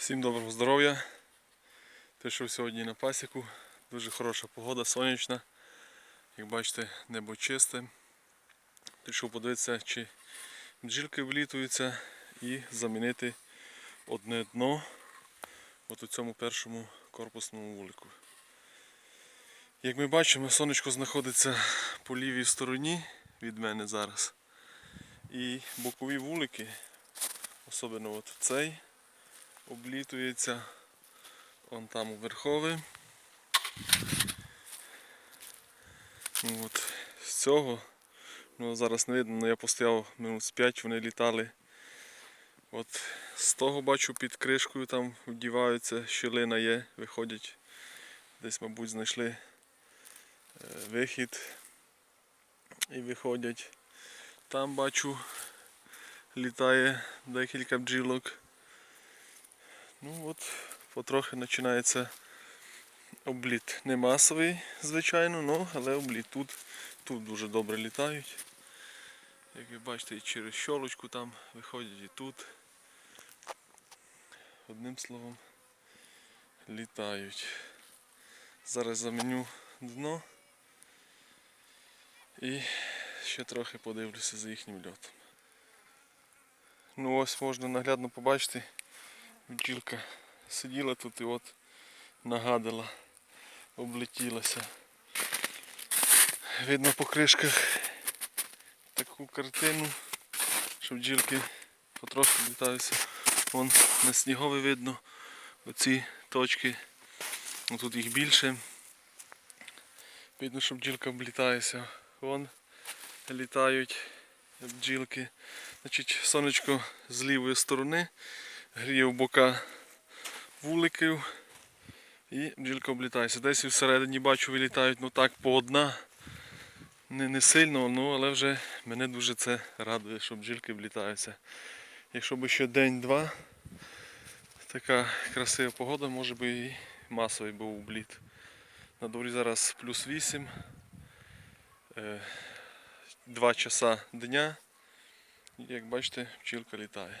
Всім доброго здоров'я. Прийшов сьогодні на пасіку. Дуже хороша погода, сонячна. Як бачите, небо чисте. Прийшов подивитися, чи бджілки влітуються і замінити одне дно от у цьому першому корпусному вулику. Як ми бачимо, сонечко знаходиться по лівій стороні від мене зараз. І бокові вулики, особливо от цей, облітується он там у верховий. Ну, От, з цього, ну зараз не видно, але я постояв минут з 5, вони літали. От з того бачу під кришкою там вдіваються, щілина є, виходять. Десь, мабуть, знайшли е, вихід і виходять. Там бачу літає декілька бджілок. Ну от, потрохи починається обліт. Не масовий, звичайно, но, але обліт тут, тут дуже добре літають. Як ви бачите, і через щолочку там виходять і тут. Одним словом, літають. Зараз заменю дно і ще трохи подивлюся за їхнім льотом. Ну ось можна наглядно побачити, бджілка сиділа тут і от нагадала, облетілася. Видно по кришках таку картину, що бджілки потроху літаються. Вон на снігові видно оці точки. Ну, Тут їх більше. Видно, що бджілка облітається. Вон літають бджілки. Значить, сонечко з лівої сторони гріє в бока вуликів і бджілка облітається. Десь і всередині бачу вилітають ну так по одна. Не, не сильно, ну, але вже мене дуже це радує, що бджілки облітаються. Якщо б ще день-два, така красива погода, може би і масовий був обліт. На дворі зараз плюс 8. 2 часа дня. Як бачите, пчілка літає.